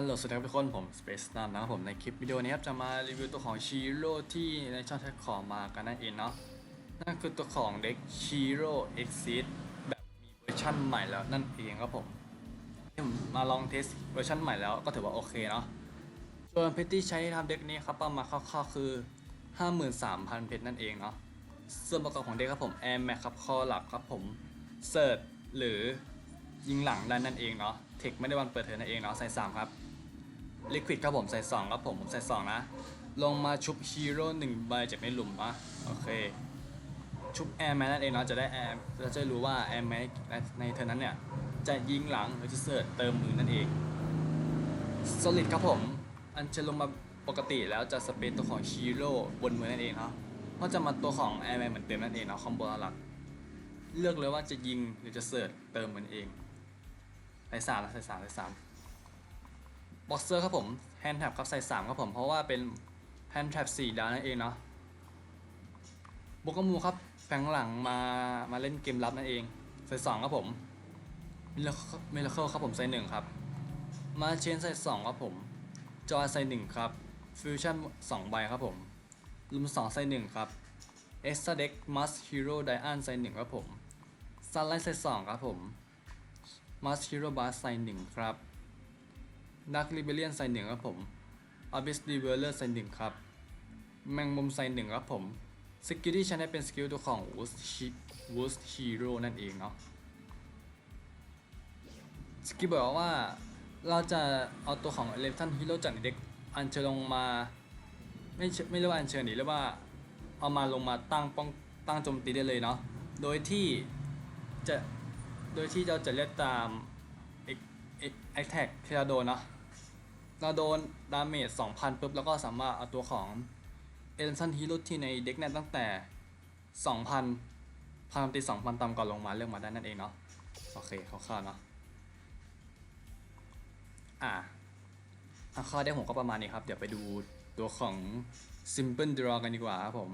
ฮัลโหลสวัสดีครับทุกคนผม Space n a m นะครับผมในคลิปวิดีโอนี้ครับจะมารีวิวตัวของชีโร่ที่ในช่องแท็กของมากันนั่นเองเนาะนั่นคือตัวของเด็กชีโร่ Exit แบบมีเวอร์ชั่นใหม่แล้วนั่นเองครับผมมาลองเทสเวอร์ชันใหม่แล้วก็ถือว่าโอเคเนาะส่วนเพชรที่ใช้ทำเด็กนี้ครับประมาณคร่าวๆคือ 53,000 เพชรนั่นเองเนาะส่วนประกอบของเด็กครับผม Air Max ครับคอหลักครับผมเซิร์ชหรือยิงหลังได้นั่นเองเนาะเทคไม่ได้วันเปิดเทอมนั่นเองเนาะใส่3ครับ ลิควิดครับผมใส่สองครับผมผมใส่สองนะ ลงมาชุบฮีโร่หนึ่งใบจากในหลุมนะโอเค ชุบแอร์แมนนั่นเองเนาะจะได้แอร์เราจะรู้ว่าแอร์แมนในเทอร์นั้นเนี่ย จะยิงหลังหรือจะเสิร์ชเติมมือนั่นเอง Solid ครับผม อันจะลงมาปกติแล้วจะสเปซตัวของฮีโร่บนมือนั่นเองเนาะก็จะมาตัวของแอร์แมนเหมือนเดิมนั่นเองเนาะคอมโบหลักเลือกเลยว่าจะยิงหรือจะเสิร์ชเติมมันเองใส่สามนะใส่สามใส่สาม บ็อกเซอร์ครับผมแฮนด์แท็บครับใส่3ครับผมเพราะว่าเป็นแฮนด์แท็บ4ดาวนั่นเองเนาะโบกมูครับแฝงหลังมามาเล่นเกมรับนั่นเอง ใส่2ครับผมมิลมิลเคิลครับผมใส่1ครับมาเชนใส่2ครับผมจอยใส่1ครับฟิวชั่น2ใบครับผมลุม2ใส่1ครับเอ็กซ์ตเด็กมัสฮีโร่ไดอันใส่1ครับผมซันไลท์ใส่2ครับผมมัสฮีโร่บาสใส่1ครับ ดักลิเบเลียนใส่หนึ่งครับผมอ b บิสดีเวลเลอร์ใส่หนึ่งครับ แมงมุมใส่หนึ่งครับผม สกิลที่ใช้ได้เป็นสกิลตัวของวูสวูสฮีโร่นั่นเองเนาะ สกิลบอกว่าเราจะเอาตัวของเลฟทันฮีโร่จากเด็กอัญเชิญลงมา ไม่ไม่เรียกว่าอัญเชิญหรือเรียกว่าเอามาลงมาตั้งป้องตั้งโจมตีได้เลยเนาะ โดยที่จะ โดยที่เราจะเรียกตามเอ็กแท็กที่เราโดนเนาะ เราโดนดาเมจ2,000ปุ๊บแล้วก็สามารถเอาตัวของเอเลนซันฮีโร่ที่ในเด็กเนี่ยตั้งแต่ 2,000พลังตี2,000ต่ำก่อนลงมาเลือกมาได้นั่นเองเนาะโอเคคร่าวๆเนาะอ่าข้อได้ผมก็ประมาณนี้ครับ เดี๋ยวไปดูตัวของ Simple Draw กันดีกว่าครับผม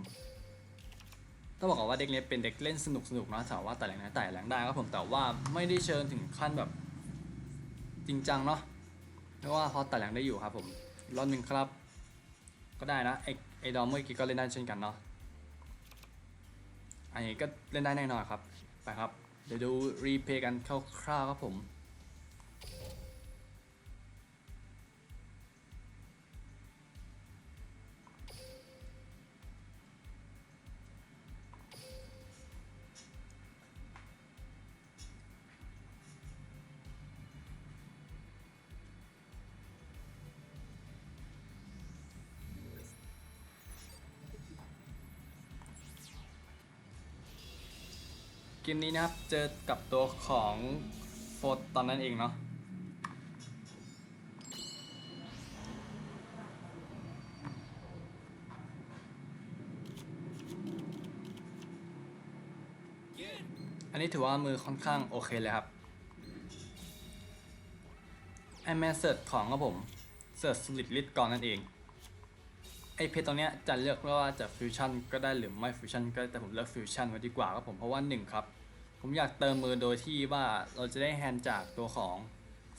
ต้องบอกก่อนว่าเด็กนี้เป็นเด็กเล่นสนุกสนุกๆเนาะแต่ว่าแต่แรงนะแต่แรงได้ครับผมแต่ว่าไม่ได้เชิญถึงขั้นแบบจริงจังเนาะ เพราะว่าพอแต่แรงได้อยู่ครับผมรอบหนึ่งครับ ก็ได้นะไอไอดอมเมื่อกี้ก็เล่นได้เช่นกันเนาะอันนี้ก็เล่นได้แน่นอนครับ ไปครับ เดี๋ยวดูรีเพย์กันคร่าวๆครับผม เกมนี้นะครับ เจอกับตัวของโฟตตอนนั้นเองเนาะอันนี้ถือว่ามือค่อนข้างโอเคเลยครับไอแมนเสิร์ชของครับผมเสิร์ชสลิดลิดก่อนนั่นเอง ไอเพจตรงเนี้ยจะเลือกว่าจะฟิวชั่นก็ได้หรือไม่ฟิวชั่นก็ได้แต่ผมเลือกฟิวชั่นไว้ดีกว่าครับผมเพราะว่าหนึ่งครับผมอยากเติมมือโดยที่ว่าเราจะได้แฮนด์จากตัวของ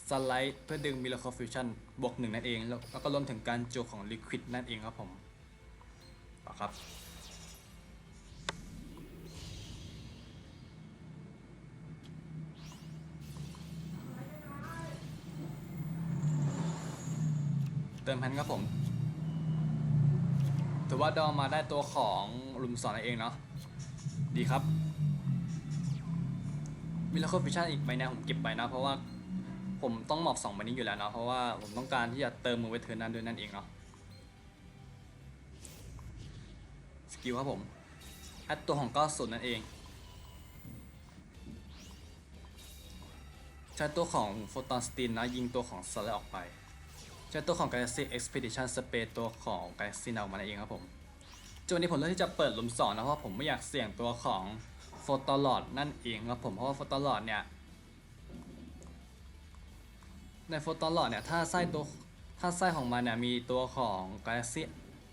สไลด์เพื่อดึงมิล c ค e ฟิวชั่นบวกหนึ่งนั่นเอง แล้วก็รวมถึงการโจของลิควิดนั่นเองครับผมต่อครับ เติมแพนด์ครับผม ถือว่าดอมมาได้ตัวของลุมสอนนั่นเองเนาะดีครับมิล c ค e ฟิชชั่นอีกใบนี่ยผมเก็บไปนะ เพราะว่าผมต้องหมอบสองใบนี้อยู่แล้วเนาะเพราะว่าผมต้องการที่จะเติมมือไว้เทิร์นนั้นด้วยนั่นเองเนาะสกิลครับผมแอดตัวของก้าสุดนั่นเองใช้ตัวของโฟตอนสตีนนะยิงตัวของสไลออกไป ใช้ตัวของ Galaxy Expedition Space ตัวของ Galaxy เอามาเองครับผมจนวันนี้ผมเลือกที่จะเปิดหลุมสองนะเพราะผมไม่อยากเสี่ยงตัวของโฟตอลอดนั่นเองครับผมเพราะว่าโฟตอลอดเนี่ยในโฟตอลอดเนี่ยถ้าไส้ตัวถ้าไส้ของมันเนี่ยมีตัวของ Galaxy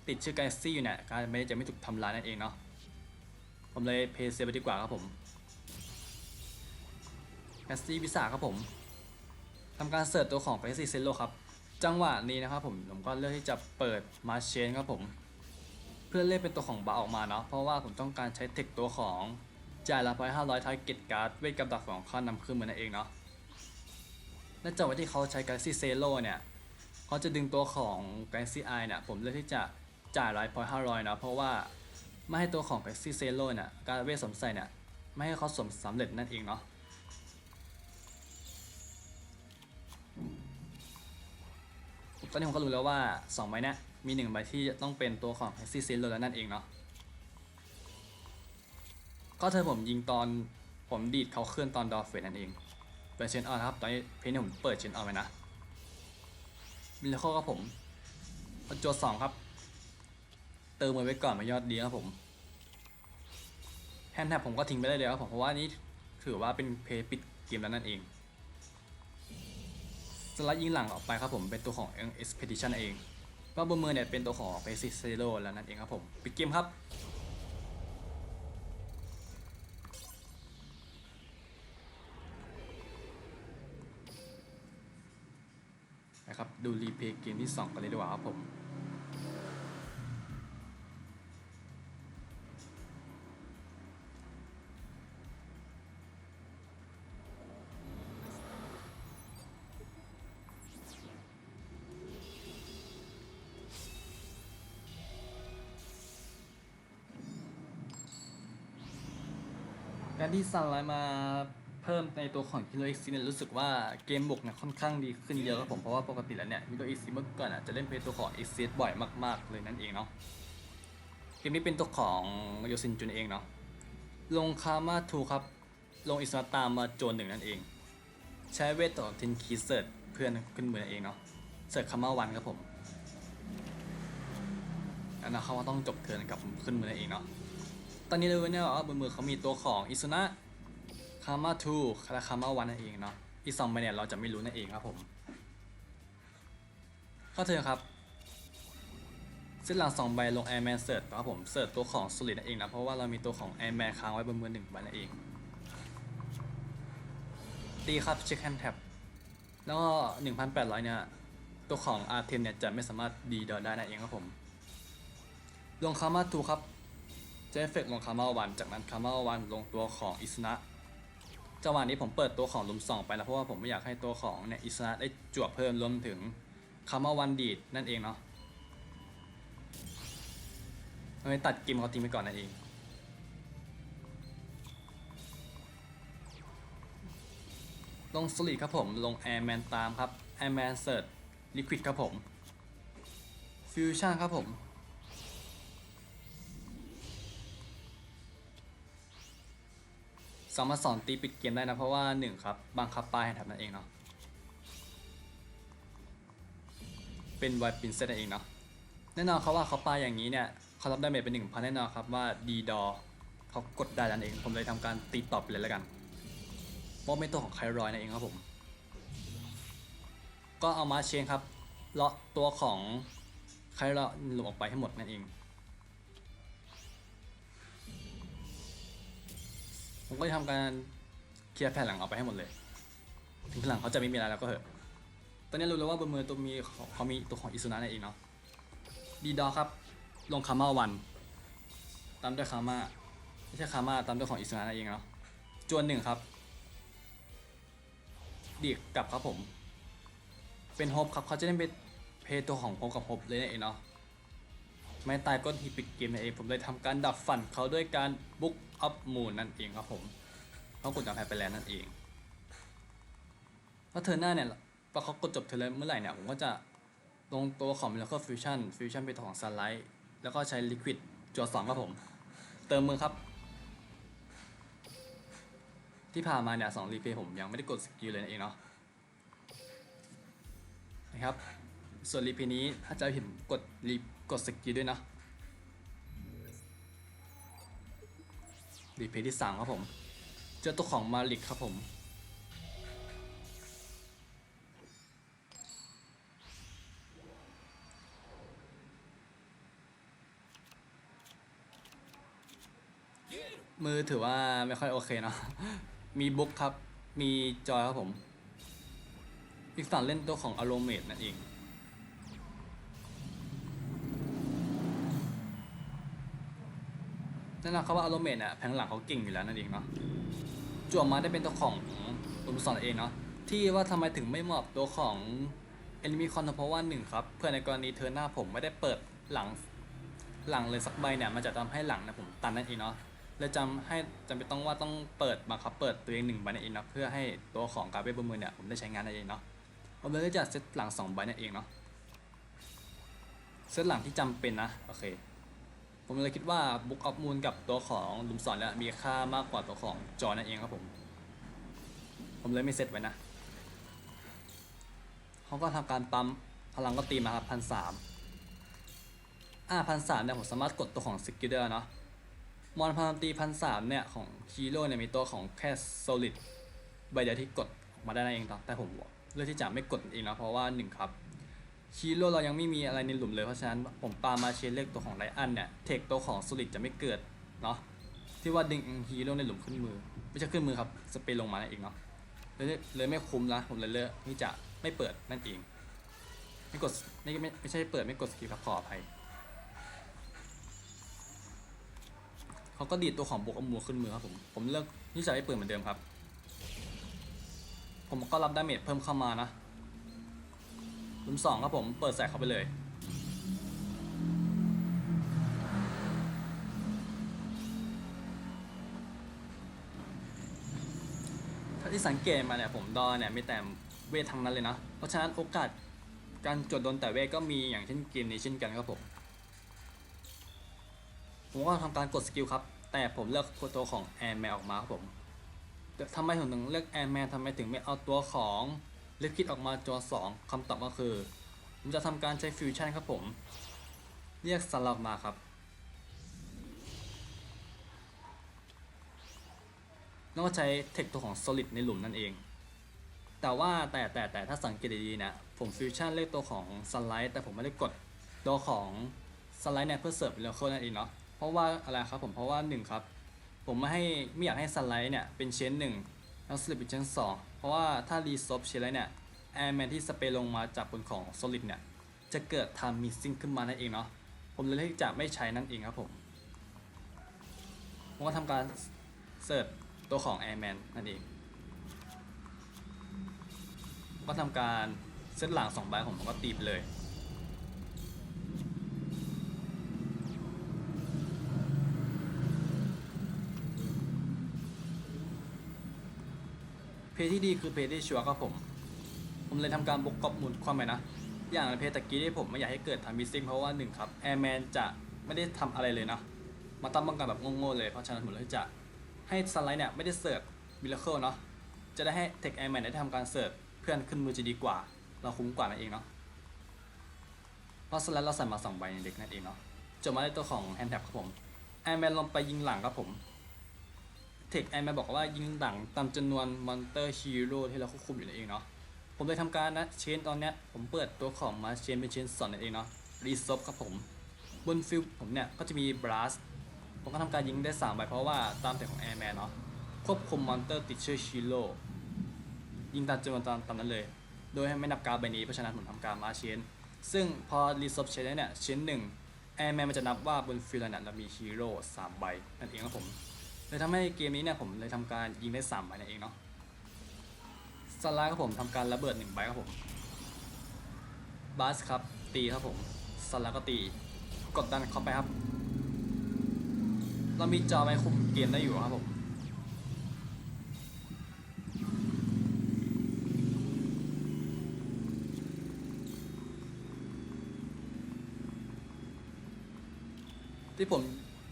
ติดชื่อ Galaxy อยู่เนี่ยการไม่จะไม่ถูกทำลายนั่นเองเนาะผมเลยเพย์เซไปดีกว่าครับผม Galaxy วิสาครับผมทำการเสิร์ชตัวของ Galaxy Zero ครับ จังหวะนี้นะครับผมผมก็เลือกที่จะเปิดมาเชนครับผม เพื่อเล่นเป็นตัวของบาออกมาเนาะเพราะว่าผมต้องการใช้เทคตัวของจ่ายละไปห้าร้อยทาร์เก็ตการ์ดเวทกับดักของข้านำขึ้นเหมือนนั่นเองเนาะและจังหวะที่เขาใช้ Galaxy z e r o เนี่ยเขาจะดึงตัวของ Galaxy Eye เนี่ยผมเลือกที่จะจ่ายร้อยพอยห้าร้อยนะเพราะว่าไม่ให้ตัวของ Galaxy z e r o เนี่ยการเวทสวมใส่เนี่ยไม่ให้เขาสวมสำเร็จนั่นเองเนาะ ตอนนี้ผมก็รู้แล้วว่า 2 ใบเนี้มี1ใบที่ต้องเป็นตัวของ Hexy s e l o แล้วนั่นเองเนาะก็เธอผมยิงตอนผมดีดเขาเคลื่อนตอนดอฟเฟนนั่นเองเปิดเชนออนครับ ตอนนี้เพนี้ผมเปิดเชนออนไปนะมิลโคครับผมโจทย์สองครับ เติมมันไว้ก่อนมายอดดีครับผมแฮนด์แท็บผมก็ทิ้งไปได้เลยครับผมเพราะว่านี่ถือว่าเป็นเพย์ปิดเกมแล้วนั่นเอง สไลด์ยิงหลังออกไปครับผมเป็นตัวของ Expedition เองก็บนมือเนี่ยเป็นตัวของ p a c i c e r o แล้วนั่นเองครับผมปิดเกมครับนะครับดูรีเพย์เกมที่ 2 กันเลยดีกว่าครับผม ที่ซันไลน์มาเพิ่มในตัวของ Hero X เนี่ยรู้สึกว่าเกมบุกเนี่ยค่อนข้างดีขึ้นเยอะครับผมเพราะว่าปกติแล้วเนี่ย Hero X เมื่อก่อนอะจะเล่นเป็นตัวของ X บ่อยมากๆเลยนั่นเองเนาะเกมนี้เป็นตัวของโยซินจุนเองเนาะลงคามาทูครับลงอิสมาตามมาโจนหนึ่งนั่นเอง ใช้เวทต่อทินคีเซิร์เพื่อนขึ้นมือนั่นเองเนาะเสิร์ฟคามาวันครับผมแล้วนะเขาว่าต้องจบเทินกับขึ้นมือนั่นเองเนาะ ตอนนี้เลยเนี่ยว่าบนมือเขามีตัวของอิซุนะคามาทูและคามาวันนั่นเองเนาะ อีสองใบเนี่ยเราจะไม่รู้นั่นเองครับผม เข้าเธอครับเส้นหลังสองใบลงแอร์แมนเสิร์ตครับผม เสิร์ตตัวของสลิดนั่นเองนะ เพราะว่าเรามีตัวของแอร์แมนค้างไว้บนมือหนึ่งใบนั่นเอง ตีครับเช็คแฮนด์แท็บแล้วก็1,800เนี่ย ตัวของอาร์เทนเนี่ยจะไม่สามารถดีดอได้นั่นเองครับผม ลงคามาทูครับ เจฟเฟกลงคาร์มาวัน จากนั้นคาร์มาวันลงตัวของอิสนะจังหวะนี้ผมเปิดตัวของลุมสองไปนะเพราะว่าผมไม่อยากให้ตัวของเนี่ยอิสนะได้จวบเพิ่มรวมถึงคาร์มาวันดีดนั่นเองเนาะเลยตัดกิมเขาทิ้งไปก่อนนั่นเองลงสลีครับผมลงแอร์แมนตามครับแอร์แมนเซิร์ตลิควิดครับผมฟิวชั่นครับผม สามารถสอนตีปิดเกมได้นะ เพราะว่าหนึ่งครับบังคับป้ายให้ทำนั่นเองเนาะเป็นไวปินเซตนั่นเองเนาะแน่นอนเขาว่าเขาปาอย่างนี้เนี่ยเขารับได้เมจเป็นหนึ่งพันแน่นอนครับว่าดีดอเขากดได้นั่นเอง ผมเลยทำการตีตอบไปเลยแล้วกันเพราะไม่ตัวของไครอยนั่นเองครับผม ก็เอามาเชนครับเลาะตัวของไครอยหลุดออกไปให้หมดนั่นเอง ผมก็จะทำการเคลียร์แผ่นหลังออกไปให้หมดเลย ถึงแผ่นหลังเขาจะไม่มีอะไรแล้วก็เหอะ ตอนนี้รู้แล้วว่าบนมือตัวมีเขามีตัวของอิซุนะนั่นเองเนาะดีดอครับ ลงคามาวัน ตามด้วยคามาไม่ใช่คามาตามด้วยของอิซุนะนั่นเองเนาะจวนหนึ่งครับ ดีดกลับครับผม เป็นโฮปครับเขาจะได้เป็นเพย์ตัวของโฮปกับโฮปเลยนั่นเองเนาะ ไม่ตายก็ทีปิดเกมนั่นเองผมเลยทำการดับฝันเขาด้วยการบุกอัพมูนนั่นเองครับผมเขากดจับแพ้ไปแล้วนั่นเองพราะเธอหน้าเนี่ยพอเขากดจบเธอแล้วเมื่อไหร่เนี่ยผมก็จะลงตัวของ Miracle Fusion Fusion เป็นตัวของ Sunlight แล้วก็ใช้ Liquid จวสองครับผม เติมมือครับ ที่ผ่านมาเนี่ยสองรีเพย์ผมยังไม่ได้กดสกิลเลยนั่นเองเนาะนะครับ ส่วนรีเพย์นี้ถ้าจะเห็นกดรี กดสกิลด้วยนะรีเพย์ที่สามครับผม เจอตัวของมาลิกครับผมมือถือว่าไม่ค่อยโอเคเนาะ มีบุ๊กครับ มีจอยครับผม อีกฝั่งเล่นตัวของอารมเมดนั่นเอง แน่นอนครับว่าอารมเมดเนี่ยแผงหลังเขาเก่งอยู่แล้วนั่นเองเนาะจวมาได้เป็นตัวของลุมสอนเองเนาะที่ว่าทำไมถึงไม่เหมาะตัวของเอนิมิคอนเพราะว่าหนึ่งครับ เพื่อในกรณีเธอหน้าผมไม่ได้เปิดหลังหลังเลยสักใบเนี่ยมันจะทำให้หลังนะผมตันนั่นเองเนาะเลยจำให้จำเป็นต้องว่าต้องเปิดบังคับเปิดตัวเองหนึ่งใบนั่นเองเนาะเพื่อให้ตัวของการเวทบนมือเนี่ยผมได้ใช้งานนั่นเองเนาะผมเลยจะเซตหลังสองใบนั่นเองเนาะเซตหลังที่จำเป็นนะโอเค ผมเลยคิดว่าบุ๊กออฟมูลกับตัวของลุมสอนแล้วมีค่ามากกว่าตัวของจอนั่นเองครับผม ผมเลยไม่เซตไว้นะเขาก็ทำการปั๊มพลังก็ตีมาครับพันสามอ่าพันสามเนี่ยผมสามารถกดตัวของสกิลได้แล้วเนาะมอนพลังตีพันสามเนี่ยของฮีโร่เนี่ยมีตัวของแค่โซลิดใบเดียวที่กดออกมาได้นั่นเองเนาะแต่ผมเลือกที่จะไม่กดเองนะเพราะว่าหนึ่งครับ ฮีโร่เรายังไม่มีอะไรในหลุมเลย เพราะฉะนั้นผมปามาเชนเล็กตัวของไลอันเนี่ย เทคตัวของโซลิดจะไม่เกิดเนาะที่ว่าดึงฮีโร่ในหลุมขึ้นมือ ไม่ใช่ขึ้นมือครับ สเปรลงมานั่นเองเนาะเลยเลยไม่คุ้มนะผมเลยเลือกที่จะไม่เปิดนั่นเองไม่กดไม่ไม่ไม่ใช่เปิดไม่กดสกิลครับขออภัยเขาก็ดีดตัวของบวกอมูขึ้นมือครับผมผมเลือกที่จะไม่เปิดเหมือนเดิมครับ ผมก็รับดาเมจเพิ่มเข้ามานะ หลุมสองครับผม เปิดใส่เข้าไปเลย ถ้าที่สังเกตมาเนี่ยผมดอเนี่ยมีแต่เวททั้งนั้นเลยนะ เพราะฉะนั้นโอกาสการจดโดนแต่เวทก็มีอย่างเช่นเกมนี้เช่นกันครับผม ผมก็ทำการกดสกิลครับ แต่ผมเลือกตัวของแอร์แมนออกมาครับผมทำไมผมถึงเลือกแอร์แมนทำไมถึงไม่เอาตัวของ เล็กคิดออกมาจอสองคำตอบก็คือผมจะทำการใช้ฟิวชั่นครับผม เรียกสลับมาครับ แล้วก็ใช้เทคตัวของ Solid ในหลุมนั่นเอง แต่ว่าแต่แต่แต่ถ้าสังเกตดีๆนะ ผมฟิวชั่นเรียกตัวของสไลด์แต่ผมไม่ได้กดตัวของสไลด์เนี่ยเพื่อเสิร์ฟเรเคิลนั่นเองเนาะ เพราะว่าอะไรครับผม เพราะว่าหนึ่งครับ ผมไม่ให้ไม่อยากให้สไลด์เนี่ยเป็นเชนหนึ่งแล้วสลิปเป็นเชนสอง เพราะว่าถ้ารีซอฟเชนไลด์เนี่ยแอร์แมนที่สเปรย์ลงมาจากบนของ Solid เนี่ยจะเกิดทำมิสซิ่งขึ้นมานั่นเองเนาะผมเลยเลือกที่จะไม่ใช้นั่นเองครับผมผมก็ทำการเสิร์ชตัวของแอร์แมนั่นเองก็ทำการเซตหลัง2ใบผมผมก็ตีไปเลย เพจที่ดีคือเพจที่ชัวร์ครับผม ผมเลยทำการบกกอบหมุนความไปนะ อย่างในเพจตะกี้ที่ผมไม่อยากให้เกิดทำมิสซิ่งเพราะว่าหนึ่งครับแอร์แมนจะไม่ได้ทำอะไรเลยนะ มาตั้งป้องกันแบบโง่ๆเลย เพราะฉะนั้นผมเลยจะให้สไลด์เนี่ยไม่ได้เสิร์ฟมิลเคิลเนาะ จะได้ให้เทคแอร์แมนได้ทำการเสิร์ฟเพื่อนขึ้นมือจะดีกว่า เราคุ้มกว่านั่นเองเนาะเพราะสไลด์เราใส่มาสองใบในเด็กนั่นเองเนาะจบมาได้ตัวของแฮนด์แท็บครับผมแอร์แมนลงไปยิงหลังครับผม เทคแอร์แมบอกว่ายิงหลังตามจำนวนมอนเตอร์ฮีโร่ที่เราควบคุมอยู่นั่นเองเนาะผมเลยทำการนะเชนตอนเนี้ยผมเปิดตัวของมาเชนเป็นเชนสอนนั่นเองเนาะรีซอฟครับผม บนฟิลผมเนี่ยก็จะมีบลัสผมก็ทำการยิงได้3ใบเพราะว่าตามแต่ของแอร์แมนเนาะควบคุมมอนเตอร์ติดเชื้อชิโร่ยิงตามจำนวนตามตามนั้นเลย โดยไม่นับการใบนี้เพราะฉะนั้นผมทำการมาเชนซึ่งพอรีซอฟเชนแล้เนี่ยเชนหนึ่งแอร์แมนมันจะนับว่าบนฟิลเนี่ยเรามีฮีโร่สามใบนั่นเองครับผม เลยทำให้เกมนี้เนี่ยผมเลยทำการยิงได้สามใบนั่นเองเนาะสไลด์ครับผมทำการระเบิดหนึ่งใบครับผมบาสครับตีครับผมสไลด์ก็ตี กดดันเข้าไปครับ เรามีจอไว้คุมเกมได้อยู่ครับผมที่ผม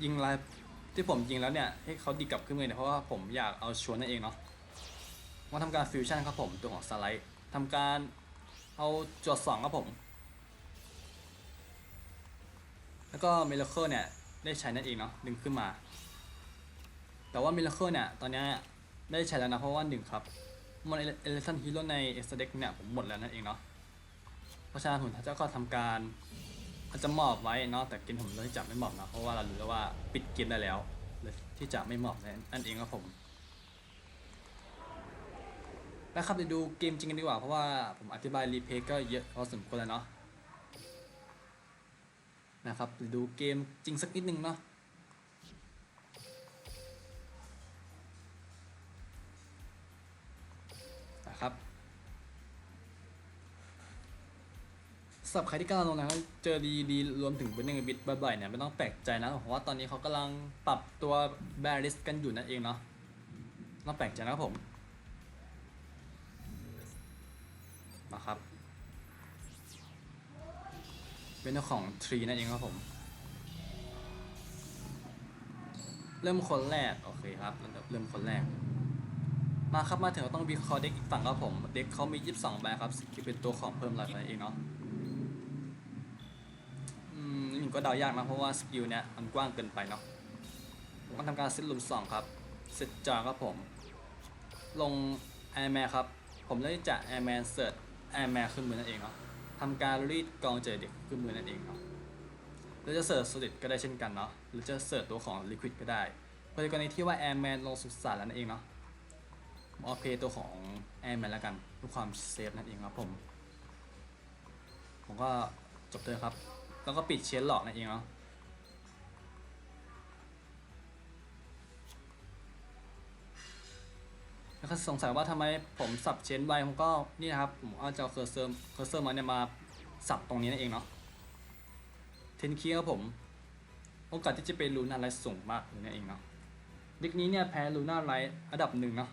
ยิงไลฟ์ ที่ผมยิงแล้วเนี่ยให้เขาดีกลับขึ้นมือเนี่ยเพราะว่าผมอยากเอาชวนนั่นเองเนาะมาทำการฟิวชั่นครับผมตัวของสไลด์ทำการเอาจวดสองครับผม แล้วก็มิลเคิลเนี่ยได้ใช้นั่นเองเนาะดึงขึ้นมา แต่ว่ามิลเคิลเนี่ยตอนนี้ไม่ได้ใช้แล้วนะเพราะว่าหนึ่งครับมอนเอเลสันฮีโร่ในเอสเด็กเนี่ยผมหมดแล้วนั่นเองเนาะเพราะฉะนั้นผมจะก็ทำการ เขาจะมอบไว้เนาะแต่เกมผมเลือกที่จะไม่มอบนะเพราะว่าเรารู้แล้วว่าปิดเกมได้แล้วเลยที่จะไม่มอบนั่นเองครับผมแล้วครับไปดูเกมจริงกันดีกว่าเพราะว่าผมอธิบายรีเพย์ก็เยอะพอสมควรแล้วเนาะนะครับไปดูเกมจริงสักนิดนึงเนาะนะครับ สำหรับใครที่กำลังลงนะเจอดีดีรวมถึงเป็นหนึ่งบิตบ่อยๆเนี่ยไม่ต้องแปลกใจนะเพราะว่าตอนนี้เขากำลังปรับตัวแบริสกันอยู่นั่นเองเนาะไม่ต้องแปลกใจนะครับผมมาครับ เป็นของทรีนั่นเองครับผม เริ่มคนแรก โอเคครับเริ่มคนแรก มาครับมาถึงเราต้องวิเคราะห์เด็กอีกฝั่งครับผม เด็กเขามี 22 ใบครับสกิลเป็นตัวของเพิ่มหลายใบเองเนาะ ก็เดายากนะเพราะว่าสกิลเนี้ยมันกว้างเกินไปเนาะผมก็ทำการเซตลุมสองครับเซตจอครับผม ลงแอร์แมครับ ผมเลยจะแอร์แมนเสิร์ชแอร์แมขึ้นมือนั่นเองเนาะทำการรีดกองเจเด็กขึ้นมือนั่นเองเนาะหรือจะเสิร์ชสลิดก็ได้เช่นกันเนาะหรือจะเสิร์ชตัวของ Liquid ก็ได้เพราะในกรณีที่ว่า Airman ลงสุดสานแล้วนั่นเองเนาะผมเอเพย์ตัวของ Airman แล้วกันเพื่อความเซฟนั่นเองครับผม ผมก็จบเลยครับ แล้วก็ปิดเชนหลอกนั่นเองเนาะแล้วก็สงสัยว่าทำไมผมสับเชนไวผมก็นี่นะครับผมเอาเจะเอาเคอร์เซอร์เคอร์เซอร์มาเนี่ยมาสับตรงนี้นั่นเองเนาะเทนคีครับผมโอกาสที่จะเป็นลูน่าไลท์สูงมากนั่นเองเนาะเด็กนี้เนี่ยแพ้ลูน่าไลท์อันดับหนึ่งเนาะ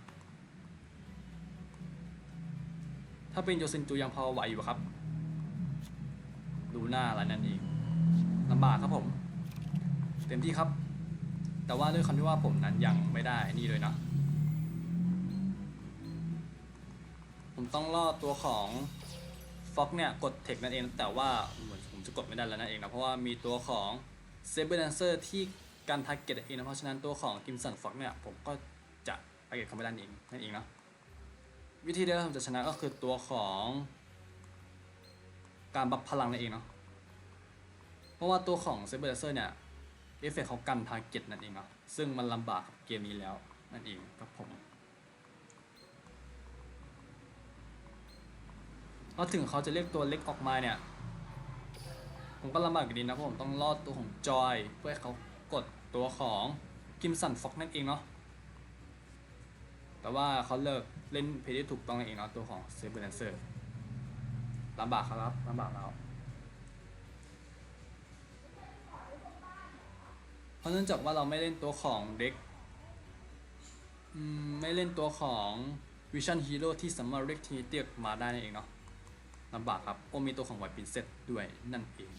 ถ้าเป็นโยซินจูยังพอไหวอยู่ครับ ลูหน่าอะไรนั่นเองลำบากครับผม เต็มที่ครับ แต่ว่าด้วยคำที่ว่าผมนั้นยังไม่ได้นี่เลยนะ ผมต้องรอตัวของฟ็อกเนี่ยกดเทคนั่นเอง แต่ว่าเหมือนผมจะกดไม่ได้แล้วนั่นเองนะ เพราะว่ามีตัวของเซเบอร์แดนเซอร์ที่การทาร์เก็ตเองนะเพราะฉะนั้นตัวของกิมสันฟ็อกเนี่ยผมก็จะไปเก็ตเขาไม่ได้เองนั่นเองเนาะวิธีเดียวที่ผมจะชนะก็คือตัวของ การบัฟพลังนั่นเองเนาะ เพราะว่าตัวของเซเบอร์นเซอร์เนี่ยเอฟเฟกเขากันทาร์เก็ตนั่นเองเนาะ ซึ่งมันลำบากกับเกมนี้แล้วนั่นเองครับผมพราะถึงเขาจะเรียกตัวเล็กออกมาเนี่ย ผมก็ลำบากอยู่ดีนะเพราะผมต้องรอดตัวของจอย เพื่อให้เขากดตัวของกิมสันฟ็อกนั่นเองเนาะ แต่ว่าเขาเลิกเล่นเพลย์ได้ถูกต้องนั่นเองเนาะตัวของเซเบอร์นเซอร์ ลำบากครับลำบากแล้วเพราะเนื่องจากว่าเราไม่เล่นตัวของเด็กไม่เล่นตัวของวิชั่นฮีโร่ที่สามารถเรียกทีเตียกมาได้นั่นเองเนาะลำบากครับโอมีตัวของไวปินเซตด้วยนั่นเอง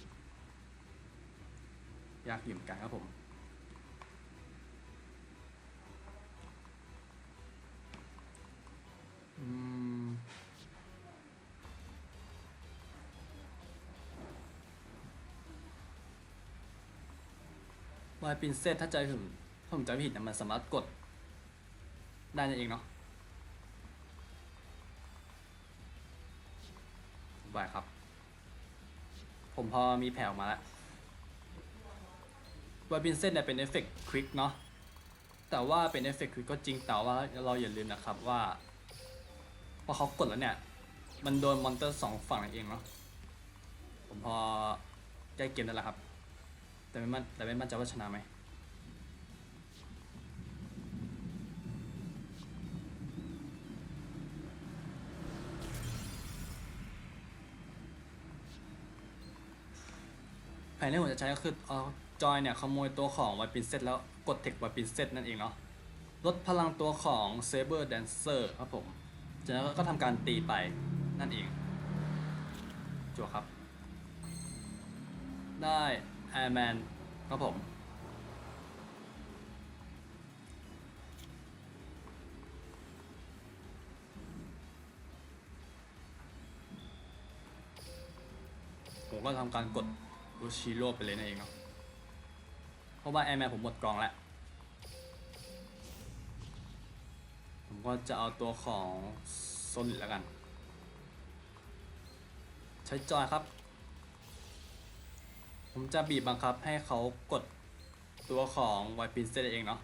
ยากอยู่เหมือนกันครับผมอืม ไวปินเซตถ้าใจผมถ้าผมจำไม่ผิดนะมันสามารถกด ได้นั่นเองเนาะบายครับ ผมพอมีแผลออกมาแล้ววาบินเซนเนี่ยเป็นเอฟเฟกต์ควิกเนาะแต่ว่าเป็นเอฟเฟกต์ควิกก็จริงแต่ว่าเราอย่าลืมนะครับว่าพอเขากดแล้วเนี่ย มันโดนมอนเตอร์สองฝั่งนั่นเองเนาะผมพอแก้เกมได้แล้วครับ แต่ไม่มั่นแต่ไม่มั่นใจว่าชนะไหมแผนที่ผมจะใช้ก็คือเอาจอยเนี่ยขโมยตัวของไวปินเซตแล้วกดเทคไวปินเซตนั่นเองเนาะลดพลังตัวของเซเบอร์แดนเซอร์ครับผมจากนั้นก็ทำการตีไปนั่นเองจั่วครับ ได้ แอแมนครับผม ผมก็ทำการกดรูชิโร่ไปเลยนั่นเองเนาะเพราะว่าแอแมนผมหมดกล่องแล้ว ผมก็จะเอาตัวของโซลิดแล้วกัน ใช้จอยครับ ผมจะบีบบังคับให้เขากดตัวของไวปินเซตเองเนาะ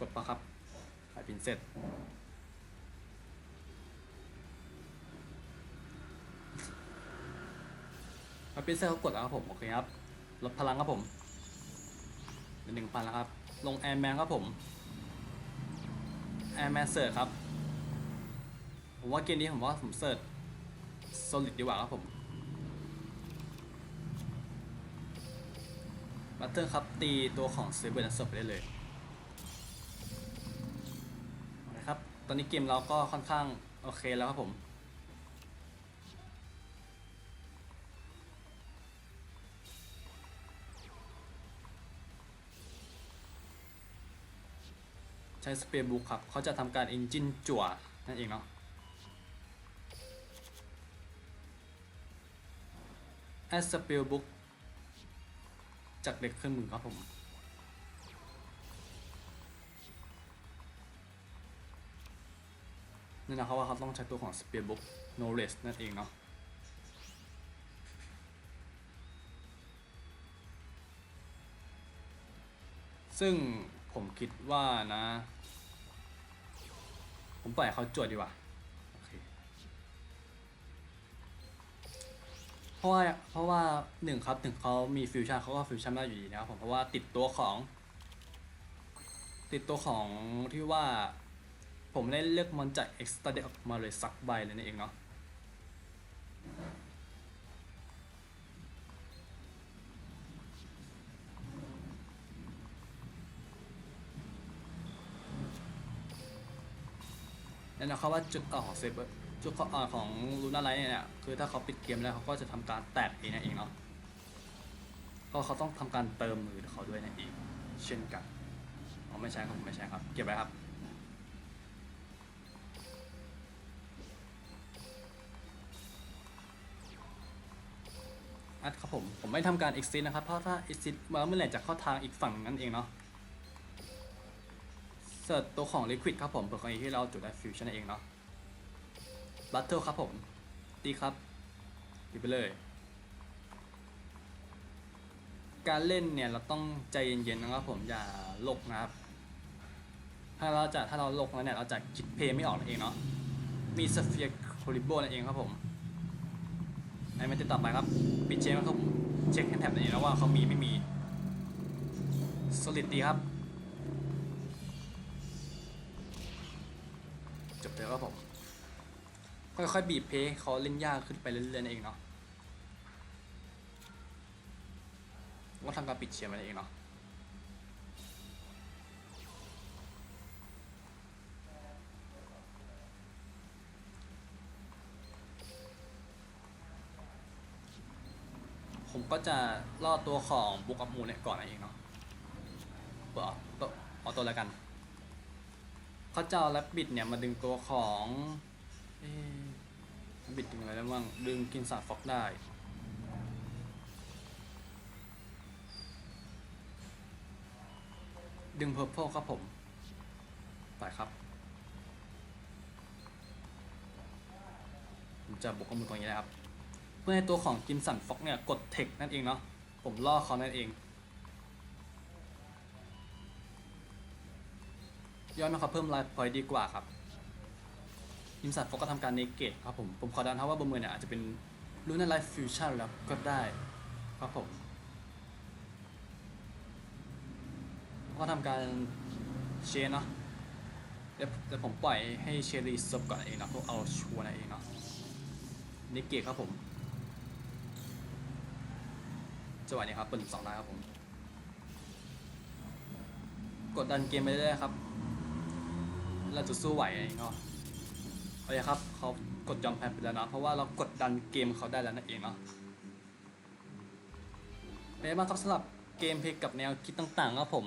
กดปะครับไวปินเซตมาเป็นเซลล์กดแล้วครับผม โอเคครับ ลดพลังครับผมเป็นหนึ่งพันแล้วครับ ลงแอร์แมนครับผม แอร์แมนเสิร์ฟครับ ผมว่าเกมนี้ผมว่าผมเสิร์ฟ ช solid ดีกว่าครับผมบัตเตอร์ครับตีตัวของเซเบอร์นัสไปได้เลยนะครับ ตอนนี้เกมเราก็ค่อนข้างโอเคแล้วครับผมใช้สเปรย์บุ๊กครับ เขาจะทำการ Engine จั่วนั่นเองเนาะ แอสเปรย์บุ๊กจากเด็กเครื่องมือครับผมนี่นะครับว่าเขาต้องใช้ตัวของ Spear Book Knowledge นั่นเองเนาะซึ่งผมคิดว่านะ ผมปล่อยเขาจวดดีกว่า เพราะว่าเพราะว่าหนึ่งครับถึงเขามีฟิวชั่นเขาก็ฟิวชั่นไม่ได้อยู่ดีนะครับผมเพราะว่าติดตัวของ ติดตัวของที่ว่า ผมได้เลือกมอนจาก extra deck ออกมาเลยสักใบเลยนั่นเองเนาะนั่นนะครับว่าจุดอ่อนของเซเบอร์ จุดของลูน่าไลท์เนี่ยคือถ้าเขาปิดเกมแล้วเขาก็จะทำการแตกเองนั่นเองเนาะก็เขาต้องทำการเติมมือเขาด้วยนั่นเองเช่นกันอ๋อไม่ใช่ครับผมไม่ใช่ครับ เก็บไว้ครับอัดครับผมผมไม่ทำการ exit นะครับเพราะถ้า exit มาเมื่อไหร่จะเข้าทางอีกฝั่งนั่นเองเนาะเสิร์ชตัวของ liquid ครับผมเปิดกรณีที่เราจุดได้ฟิวชั่นนเองเนาะ battle ครับผม ตีครับตีไปเลย การเล่นเนี่ยเราต้องใจเย็นๆนะครับผมอย่าโลกนะครับ ถ้าเราจะถ้าเราโลกแล้วเนี่ยเราจะคิดเพลย์ไม่ออกนั่นเองเนาะ มีสเฟียร์โคลิโบนั่นเองครับผมไอ้ไม่ติดต่อไปครับ ปิดเช็คครับผมเช็คแฮนด์แท็บนี่แล้วว่าเขามีไม่มี solid ดีครับ จบแล้วครับผม ค่อยๆบีบเพย์เขาเล่นยากขึ้นไปเรื่อยๆเองเนาะว่าทำการปิดเชียร์มันเองเนาะผมก็จะล่อตัวของบุกอัพมูลเนี่ยก่อนเองเนาะเปิดเอาตัวเอาตัวแล้วกันเขาจะเอาแรปบิดเนี่ยมาดึงตัวของเอ๊ บิดดึงไรได้บ้างดึงกินสาฟ็อกได้ดึงเพอร์เพลครับผม ไปครับ ผมจะบุกข้อมูลตรงนี้นะครับ เพื่อให้ตัวของกิมสันฟ็อกเนี่ย กดเทคนั่นเองเนาะ ผมล่อเขานั่นเอง ย้อนมาครับเพิ่มไลฟ์พอยดีกว่าครับ กิมสันฟ็อกก็ทำการเนเกตครับผม ผมขอเดานะว่าบนมือเนี่ยอาจจะเป็นลูน่าไลฟ์ฟิวชั่นแล้วก็ได้ครับผมก็ทำการเชนเนาะเดี๋ยวเดี๋ยวผมปล่อยให้เชรีซบก่อนเองเนาะเพื่อเอาชัวร์นั่นเองเนาะเนเกตครับผมจังหวะนี้ครับเปิดสองได้ครับผม กดดันเกมไปเรื่อยๆครับเราจะสู้ไหวเองเนาะ โอเคครับเขากดยอมแพ้ไปแล้วนะเพราะว่าเรากดดันเกมเขาได้แล้วนั่นเองเนาะเป็นไงบ้างครับสำหรับเกมเพลย์กับแนวคิดต่างๆครับผม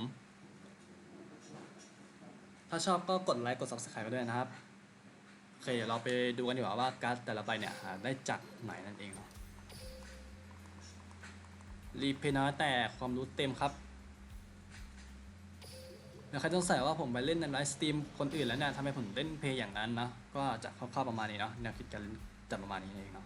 ถ้าชอบก็กดไลค์กด subscribe กันด้วยนะครับโอเคเดี๋ยวเราไปดูกันดีกว่าว่าการ์ดแต่ละใบเนี่ยหาได้จากไหนนั่นเองเนาะรีเพย์น้อยแต่ความรู้เต็มครับ ดี๋ยวใครต้องใส่ว่าผมไปเล่นในไลฟ์สตรีมคนอื่นแล้วเนี่ยทำไมผมเล่นเพย์อย่างนั้นนะก็จะคร่าวๆประมาณนี้เนาะแนวคิดการจะประมาณนี้เองเนาะ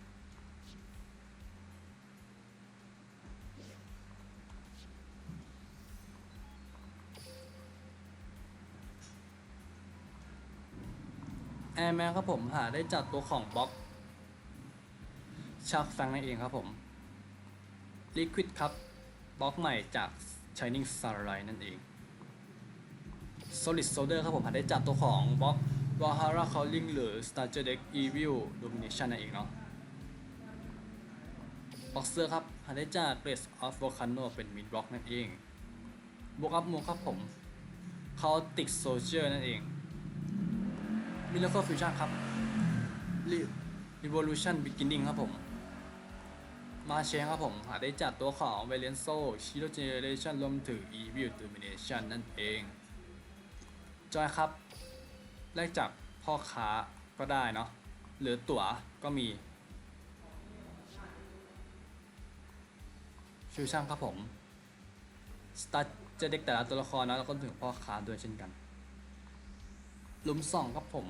แอร์แมนครับผมหาได้จากตัวของบล็อกชักฟังนั่นเองครับผม Liquid ครับบล็อกใหม่จาก Shining Starlight นั่นเอง Solid Soldier ครับผมหาได้จากตัวของบล็อก Valhalla Calling หรือ Starter Deck Evil Domination นั่นเองเนาะ Boxer ครับหาได้จาก Grace of Volcano เป็น Mid Block นั่นเองบวกอัพมูครับผม Chaotic Soldier นั่นเอง Miracle Fusion ครับ revolution Beginning ครับผมมาเชงครับผมหาได้จากตัวของ v a l e n c o Shiro Generation รวมถึง Evil Domination นั่นเอง จอยครับแลกจากพ่อค้าก็ได้เนาะหรือตั๋วก็มีฟิวชั่นครับผมสตาร์จะเด็กแต่ละตัวละครนะแล้วก็ถึงพ่อค้าด้วยเช่นกันหลุมสองครับผม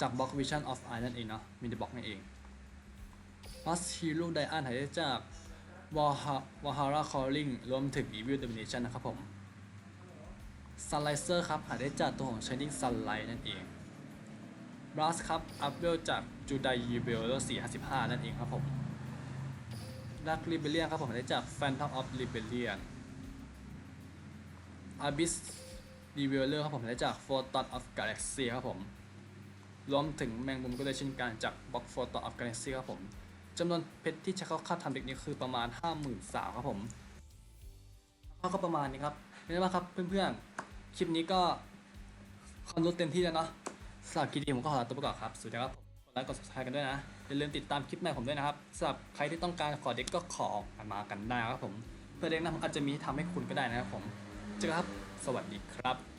จากบล็อกวิชั่นออฟไอนั่นเองเนาะมินิบล็อกนั่นเองพัสฮีโร่ไดอันหายได้จากวอฮาวาฮาร่าคอลลิงรวมถึงอีวิลเดมิเนชันนะครับผม ซันไลเซอร์ครับหาได้จากตัวของ Shining Sunlight นั่นเองบรัสครับ อัพเวลจากจูไดยีเบลแล้ว455 นั่นเองครับผมดักลิเบเลียนครับผมได้จาก Phantom of Rebellion Abyss r e v e l e r ครับผมได้จาก Photon of Galaxy ครับผม รวมถึงแมงมุมก็ได้เช่นกันจาก Box Photon of Galaxy ครับผมจำนวนเพชรที่ใช้เข้าค่าทำเด็กนี้คือประมาณ 53,000ครับผมก็ประมาณนี้ครับเป็นไงบ้างครับเพื่อนๆ คลิปนี้ก็ความรู้เต็มที่แล้วเนาะสำหรับคลิปนี้ผมก็ขอลาตัวไปก่อนครับ สวัสดีครับผมกดไลค์กด subscribe กันด้วยนะ อย่าลืมติดตามคลิปใหม่ผมด้วยนะครับสำหรับใครที่ต้องการขอเด็กก็ขอมากันได้ครับผม เพื่อเด็กนะผมอาจจะมีทำให้คุณก็ได้นะครับผม เจอกันครับ สวัสดีครับ